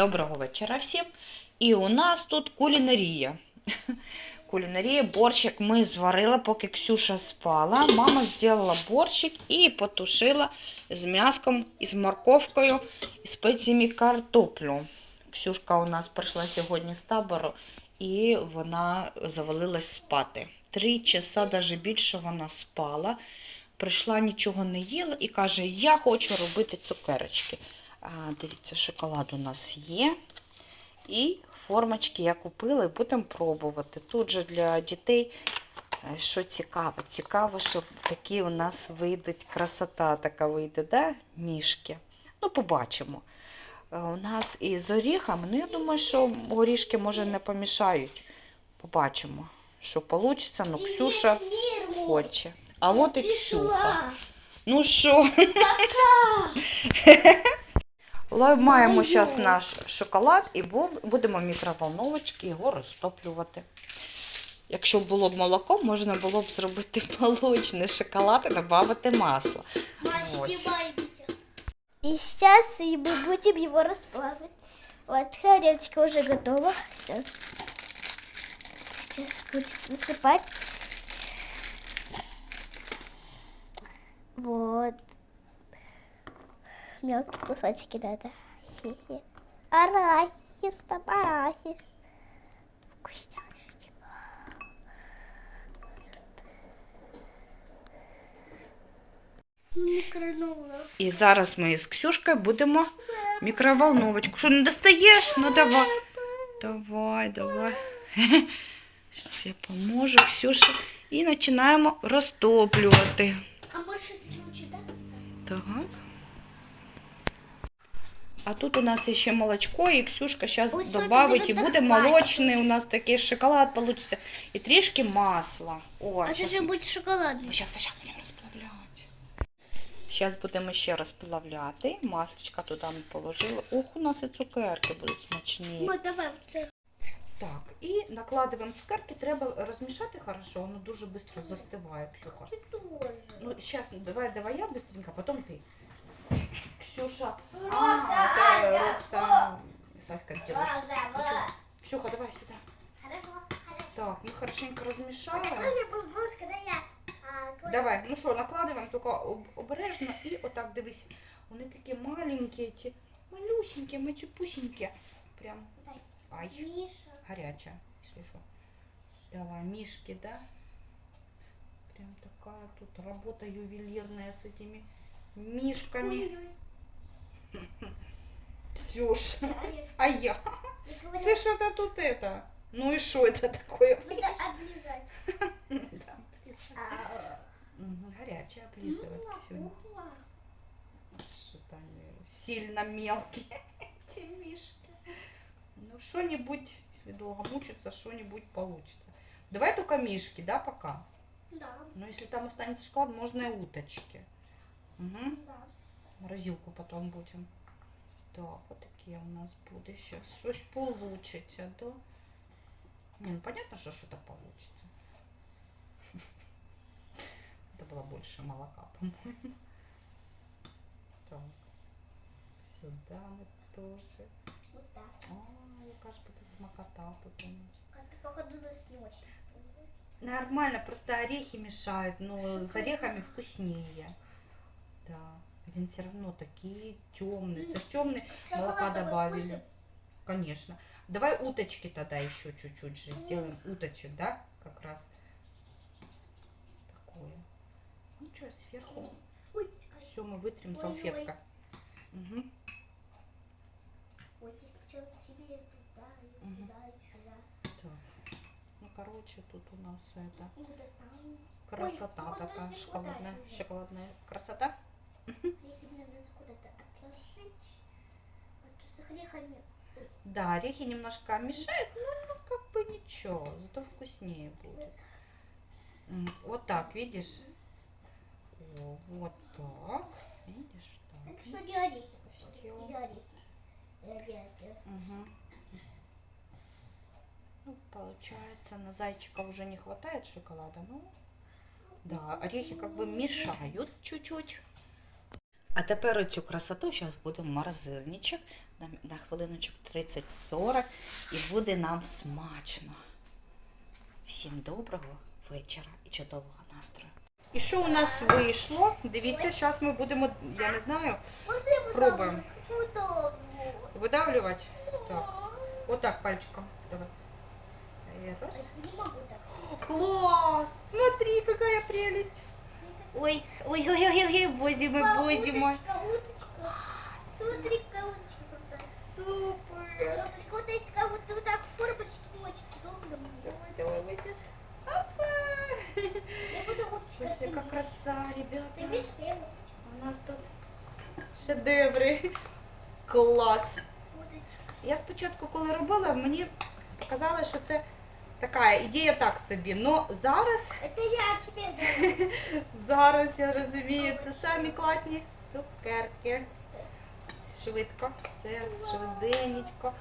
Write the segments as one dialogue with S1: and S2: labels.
S1: Доброго вечора всім. І у нас тут кулінарія. Кулінарія, борщик ми зварили, поки Ксюша спала. Мама зробила борщик і потушила з м'яском, з морковкою, і спеціями картоплю. Ксюшка у нас прийшла сьогодні з табору, і вона завалилась спати. Три часа, навіть більше вона спала. Прийшла, нічого не їла і каже: Я хочу робити цукерочки. Дивіться, шоколад у нас є. І формочки я купила і будемо пробувати. Тут же для дітей, е, що цікаво, цікаво, що такі у нас вийдуть, красота така вийде, да? мішки. Ну, побачимо. Е, У нас і з оріхами, ну я думаю, що горішки може не помішають. Побачимо, що вийде. Ну, Ксюша хоче. А от і Ксюха. Ну що? Маємо зараз наш шоколад і бу- будемо в мікроволновочці його розтоплювати. Якщо було б молоко, можна було б зробити молочний шоколад і додати масло. Ось.
S2: И сейчас и мы будем его расплавить. Вот, хоречка уже готова. Сейчас. Сейчас будет высыпать. Вот. Мелкие кусочки надо. Хе-хе. Арахис, там арахис. Вкусняшечка.
S1: І зараз ми з Ксюшкою будемо мікроволновочку. Що не достаєш? Ну давай. Давай, давай. Зараз я поможу Ксюші. І починаємо розтоплювати.
S2: А может лучше, да?
S1: Так. А тут у нас ще молочко, і Ксюшка зараз
S2: Ой, що
S1: додавить,
S2: ти
S1: і
S2: не
S1: буде
S2: дохвачуєш?
S1: молочний у нас такий шоколад получиться. І трішки масла. О,
S2: А это
S1: щас
S2: же
S1: ми-
S2: будет шоколадный.
S1: Ми зараз ще будемо розплавляти. Зараз будемо ще розплавляти. Масличка туди ми положили. Ох, у нас і цукерки будуть смачні.
S2: Мы давай в це.
S1: Так, і накладуємо цукерки, треба розмішати хорошо, воно дуже швидко застиває, Ксюха.
S2: тоже.
S1: Ну, сейчас, давай, давай я быстренько, потом ты. Ксюша.
S2: Роза,
S1: А, это Рокса. Саська делает.
S2: Роза,
S1: Ксюха, давай сюда. Так, мы хорошенько размешаем. Давай, ну що, накладываем, только об- обережно і отак дивись. Вони такі маленькі, ці малюсенькі, мачупусенькі. Прям, ай,
S2: Миша.
S1: горячая, если что. Давай, мишки, да? Прям такая тут работа ювелирная с этими мишками. Ксюш, а я? Ты что-то тут это? Ну и что это такое?
S2: Надо облизать.
S1: Да. Мгм, Горячая облизывает Ксюня. Что-то они сильно мелкие эти мишки. Ну что-нибудь, если долго мучиться, что-нибудь получится. Давай только мишки, да, пока?
S2: Да,
S1: Но если там останется шоколад, можно и уточки. Угу.
S2: да.
S1: Морозилку потом будем. Так, вот такие у нас будут сейчас. Щось получится, да? Не, ну понятно, что что-то получится. Это было больше молока, по-моему. Так. Сюда мы тоже.
S2: Вот так.
S1: Ой, яка ж буде смакота тут у нас.
S2: Как-то походу нас не очень.
S1: Нормально, просто орехи мешают, но с орехами вкуснее. Да. Він все равно такие темные. Это ж темный молока добавили. Конечно. Давай уточки тогда еще чуть-чуть же сделаем. Уточек, да? Как раз. Такое. Ну что, сверху. Все, мы вытрем салфетка. Угу.
S2: ой, если что, тебе туда, и
S1: Мгм.
S2: туда, и сюда.
S1: Так. Ну, короче, тут у нас это красота такая, шоколадная, шоколадная красота.
S2: Если мне надо куда-то отложить, а то с орехами.
S1: Да, орехи немножко мешают, но как бы ничего, зато вкуснее будет. Вот так, видишь? О, вот так. Видишь?
S2: Это
S1: Так.
S2: что не орехи. Не орехи.
S1: Мгм. Ну, получается, на зайчика уже не хватает шоколада, ну, да, орехи как бы мешают чуть-чуть. А тепер оцю красоту зараз буде в морозильничок на, на хвилиночок 30-40 і буде нам смачно. Всім доброго вечора і чудового настрою. І що у нас вийшло? Дивіться, зараз ми будемо, я не знаю,
S2: выдавливать.
S1: видавлювати. Так. Отак пальчиком. Давай. Раз.
S2: Я не.
S1: Класс! Смотри, какая прелесть! Ой, ой, ой, ой, ой, бозі мой, бозі мой.
S2: Уточка, уточка. Смотри, какая уточка крутая.
S1: Супер!
S2: Но только вот эти, как будто вот так формочки не очень удобно. мне.
S1: Давай, давай, вот здесь. Опа!
S2: Я буду уточка.
S1: Ось
S2: ты
S1: яка краса,
S2: Ты
S1: ребята.
S2: видишь, я уточка.
S1: У нас тут шедеври. Клас!
S2: Уточка.
S1: Я спочатку, коли робила, мені показали, що це така ідея так собі. Но зараз,
S2: Это я тебе дам.
S1: зараз я розумію, це самі класні цукерки. Швидко, все швиденечко.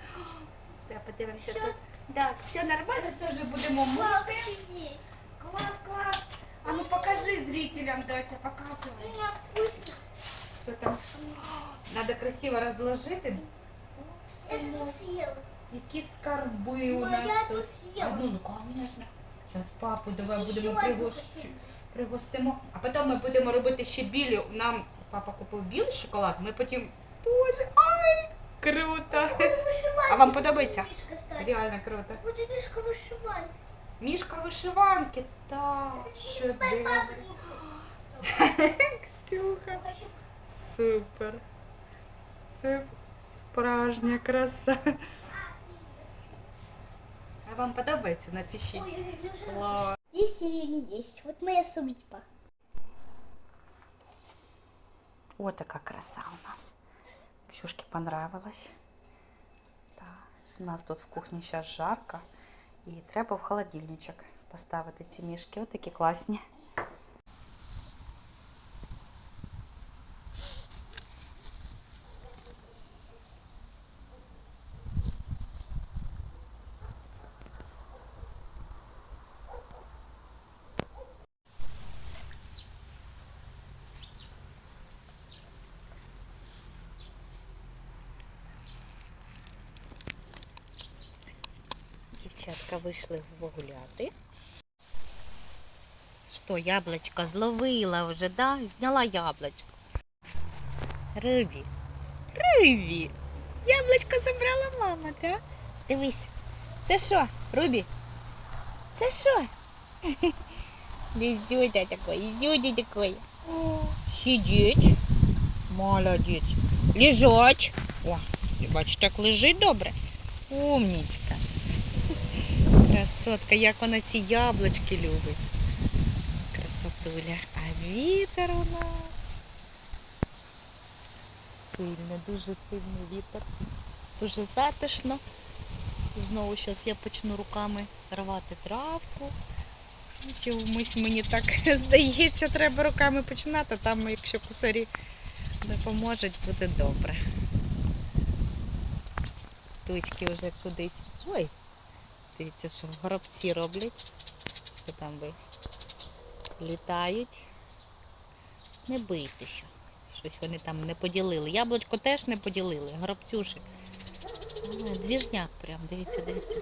S1: Та подивимося тут. Так, все нормально, це вже будемо мити.
S2: Палочки есть.
S1: Клас, клас. А ну покажи зрителям, Дося, показывай.
S2: У меня вкусно.
S1: Що там? Надо красиво розложити.
S2: Я же не съела.
S1: Які скарби у
S2: Ну, а
S1: нас
S2: я
S1: тут.
S2: тут съела.
S1: Одну, ну, конечно. Зараз папу давай
S2: Ще
S1: будемо
S2: одну
S1: пригощ...
S2: хочу.
S1: пригостимо. А потім ми будемо робити ще білі. Нам папа купив білий шоколад, ми потім. Боже, ай! Круто!
S2: Буду вышивать.
S1: А вам подобається?
S2: Мишка, кстати.
S1: Реально круто.
S2: Буду мишка вышивать.
S1: Мішка вишиванки. Так,
S2: Сейчас моя
S1: шедевр.
S2: папа не будет.
S1: Ксюха.
S2: Хочу
S1: Супер. Це справжня краса. А вам подобається? Напишіть.
S2: Ой, ой, ой,
S1: Клас.
S2: Есть или не есть? Вот моя судьба.
S1: Вот такая краса у нас. Ксюшке понравилось. Так. У нас тут в кухні зараз жарко. І треба в холодильничок поставити ці мішки. Ось такі класні. Дівчатка вийшли погуляти. Що, яблочко зловила вже, да? Зняла яблочко. Рибі. Рибі. Яблочко забрала мама, да? Дивись. Це що, Рубі? Це що? Зюдя такой, зюдя такой. Сидіть. Молодець. Лежать. О, бач, так лежить добре. Умнічка. Красотка, як вона ці яблучки любить. Красотуля. А вітер у нас. Сильний, дуже сильний вітер. Дуже затишно. Знову зараз я почну руками рвати травку. Ну, Чомусь мені так здається, треба руками починати, там якщо кусарі допоможуть, буде добре. Тучки вже кудись. Ой, дивіться, що горобці роблять. Що там ви? Літають. Не бийтеся. Щось вони там не поділили. Яблучко теж не поділили, горобцюші. Двіжняк прям, дивіться, дивіться.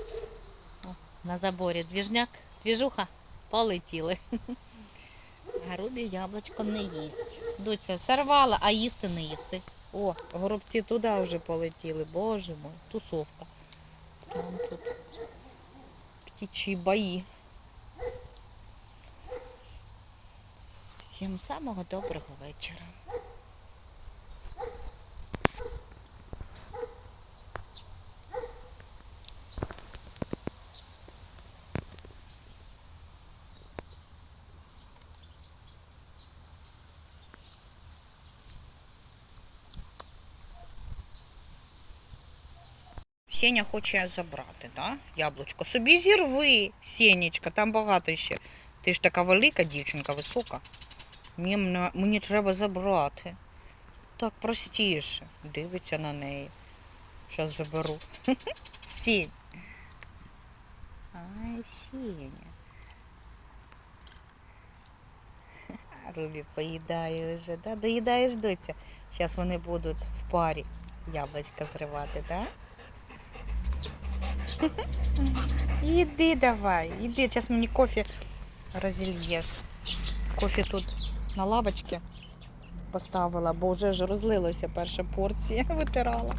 S1: О, на заборі двіжняк, двіжуха, полетіли. А Рубі яблучко не їсть. Доця сорвала, а їсти не їси. О, горобці туди вже полетіли. Боже мой, тусовка. Там тут птичі бої. Всім самого доброго вечора. Сеня хоче забрати, да? Яблучко. Собі зірви, Сенечка, там багато ще. Ти ж така велика дівчинка, висока. Мені, мені- треба забрати. Так простіше. Дивиться на неї. Зараз заберу. Сінь. Ай, Сеня. Рубі поїдає вже, да? Доїдаєш доця. Зараз вони будуть в парі яблучка зривати, так? Іди давай, іди, зараз мені кофе розільєш. Кофе тут на лавочці поставила, бо вже ж розлилося перша порція, витирала.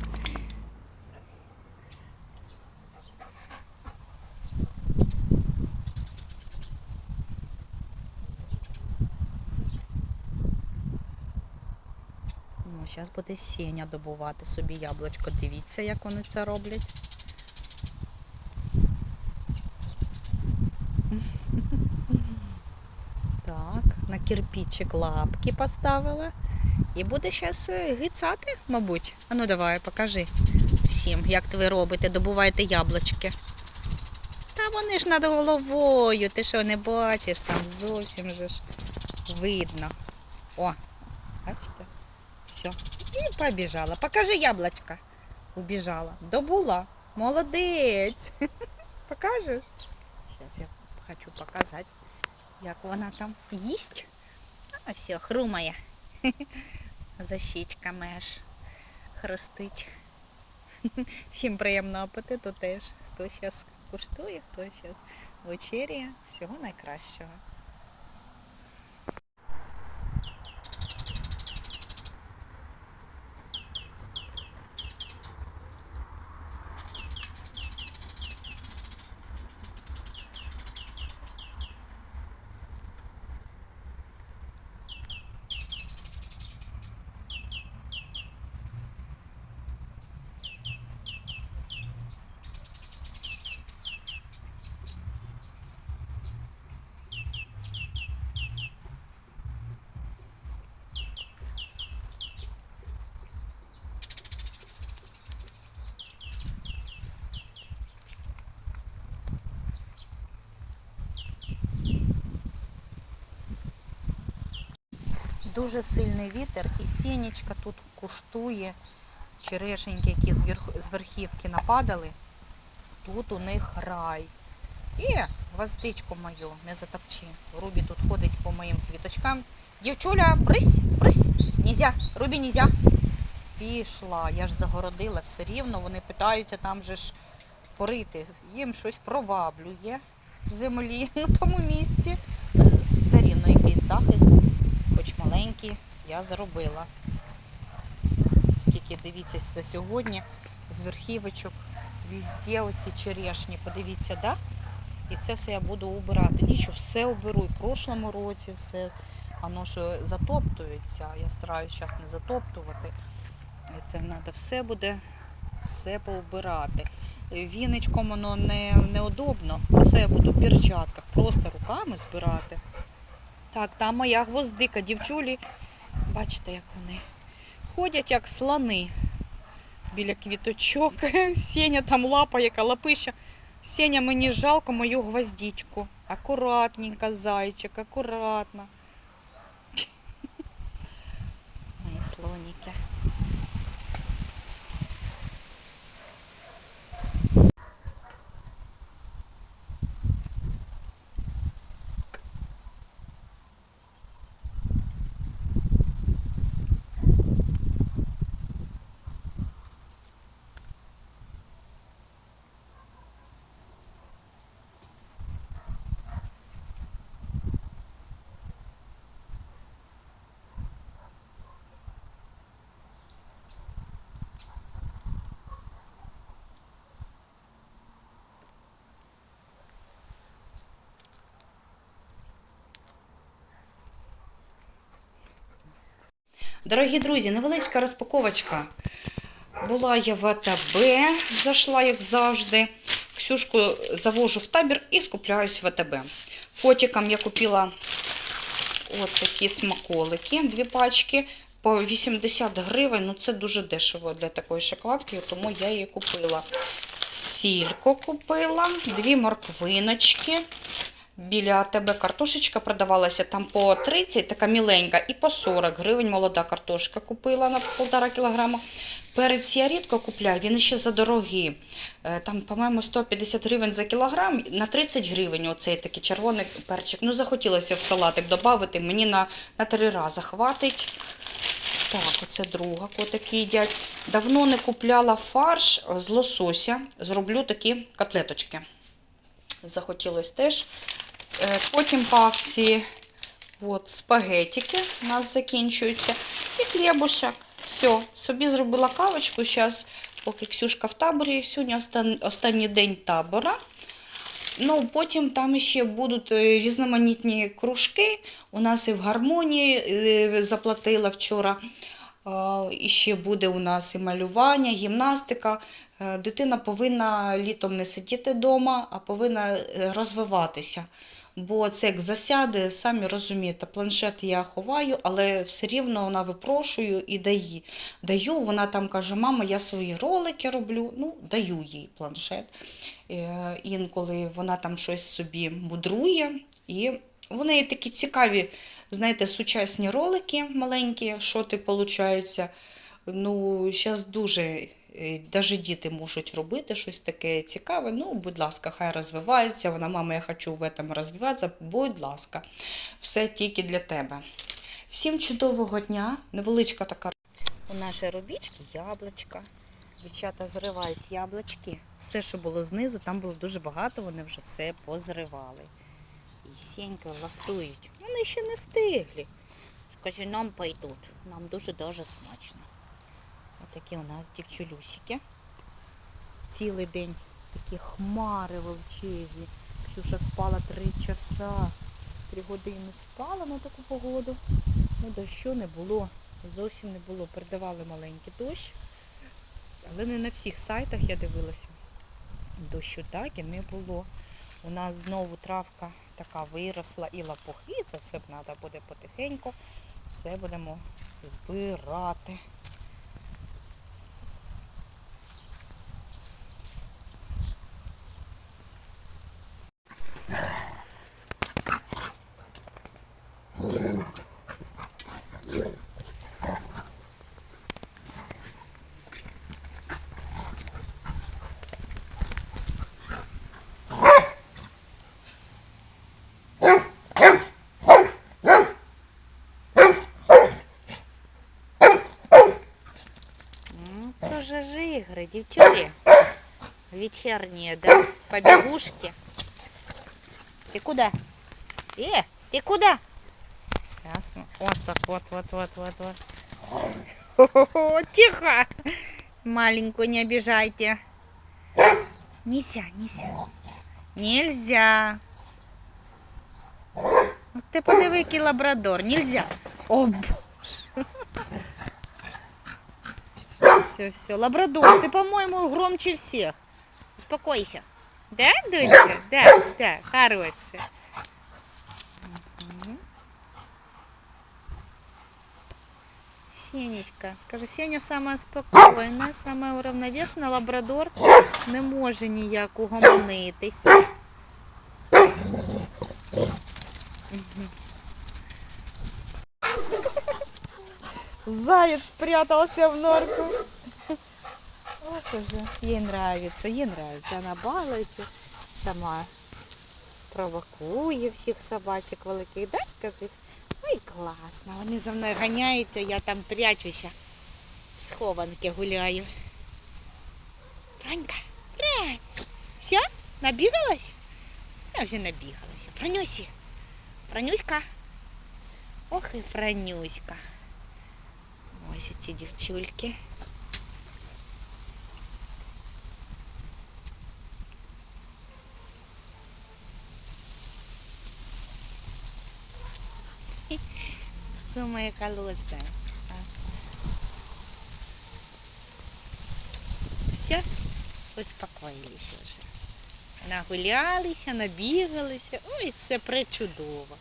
S1: Ну, зараз буде сіня добувати собі яблучко. Дивіться, як вони це роблять. Так, на кирпичик лапки поставила. І буде зараз гицати, мабуть. А ну давай, покажи всім, як ви робите, добуваєте яблучки. Та вони ж над головою, ти що не бачиш, там зовсім же ж видно. О, бачите? Все. І побіжала. Покажи яблочко. Убіжала. Добула. Молодець. Покажеш? Зараз я хочу показати, як вона там їсть. А все, хрумає. За щічками аж хрустить. Всім приємного апетиту теж. Хто зараз куштує, хто зараз вечеряє. Всього найкращого. Дуже сильний вітер і сінечка тут куштує черешеньки, які з верх- з верхівки нападали. Тут у них рай. І гвоздичку мою не затопчи. Рубі тут ходить по моїм квіточкам. Дівчуля, брись, брись, нельзя, Рубі нельзя. Пішла, я ж загородила все рівно, вони питаються там же ж порити. Їм щось проваблює в землі на тому місці. Все рівно якийсь захист хоч маленький, я заробила. Скільки дивіться за сьогодні з верхівочок, везде оці черешні, подивіться, да? І це все я буду убирати. Нічого, все уберу. І в прошлому році все воно що затоптується. Я стараюся зараз не затоптувати. Це треба все буде все поубирати. Віничком воно не, неудобно. Це все я буду в перчатках, просто руками збирати. Так, там моя гвоздика, дівчулі. Бачите, як вони ходять, як слони біля квіточок. Сеня там лапа, яка лапища. Сеня, мені жалко мою гвоздичку. Акуратненько, зайчик, акуратно. Мої слоніки. Дорогі друзі, невеличка розпаковочка. Була я в АТБ, зайшла, як завжди. Ксюшку завожу в табір і скупляюсь в АТБ. Котикам я купила от такі смаколики, дві пачки по 80 гривень. Ну це дуже дешево для такої шоколадки, тому я її купила. Сілько купила, дві морквиночки, біля тебе картошечка продавалася там по 30, така міленька, і по 40 гривень молода картошка купила на півтора кілограма. Перець я рідко купляю, він ще задорогий. Е, Там, по-моєму, 150 гривень за кілограм, на 30 гривень оцей такий червоний перчик. Ну, захотілося в салатик додати, мені на, на три рази хватить. Так, оце друга котики їдять. Давно не купляла фарш з лосося. Зроблю такі котлеточки. Захотілося теж. Е, Потім по акції от, спагетики у нас закінчуються. І хлібушек. Все, собі зробила кавочку. Зараз, поки Ксюшка в таборі, сьогодні остан- останній день табора. Ну, потім там ще будуть е, різноманітні кружки. У нас і в гармонії е, заплатила вчора. І ще буде у нас і малювання, гімнастика. Дитина повинна літом не сидіти вдома, а повинна розвиватися. Бо це як засяде, самі розумієте, планшет я ховаю, але все рівно вона випрошую і даю. Даю, вона там каже, мама, я свої ролики роблю. Ну, даю їй планшет. Е, Інколи вона там щось собі мудрує. І вони такі цікаві, знаєте, сучасні ролики маленькі, що ти получаються. Ну, зараз дуже, навіть діти можуть робити щось таке цікаве. Ну, будь ласка, хай розвивається. Вона, мама, я хочу в цьому розвиватися. Будь ласка, все тільки для тебе. Всім чудового дня, невеличка така. У нашої рубічки яблучка. Дівчата зривають яблучки. Все, що було знизу, там було дуже багато, вони вже все позривали. І сінько ласують. Вони ще не стиглі. Скажи, нам пойдуть. Нам дуже-дуже смачно. Отакі у нас дівчулюсики. Цілий день такі хмари величезні. Ксюша спала три часа. Три години спала на таку погоду. Ну, дощу не було. Зовсім не було. Передавали маленький дощ. Але не на всіх сайтах я дивилася. Дощу так і не було. У нас знову травка така виросла і лопухи. Це все треба буде потихеньку. Все будемо збирати. Тоже же игры, девчули. Вечерние, да? Побегушки. Ты куда? Э, ты куда? Сейчас мы... Вот вот, вот, вот, вот, вот. Тихо! Маленькую не обижайте. Нельзя, нельзя. Нельзя. Вот ты подиви, лабрадор. Нельзя. О, боже. Все, все. Лабрадор, ты, по-моему, громче всех. Успокойся. Да, доча? Да, да, хорошая. Сенечка, скажи, Сеня самая спокійна, самая уравновешена. Лабрадор не може ніяк угомонитися. Заяц спрятался в норку. Вот уже. Ей нравится, ей нравится. Она балується, сама провокує всіх собачок великих. Да, скажи? Ой, класно. Вони за мною ганяються, я там прячуся. В схованки гуляю. Франька, Франь. Все? Набігалась? Я вже набігалася. Франюсі. Франюська. Ох і Франюська. Ось ці дівчульки. Сумає колоса. Все, успокоїлися вже. Нагулялися, набігалися. Ой, все пречудово.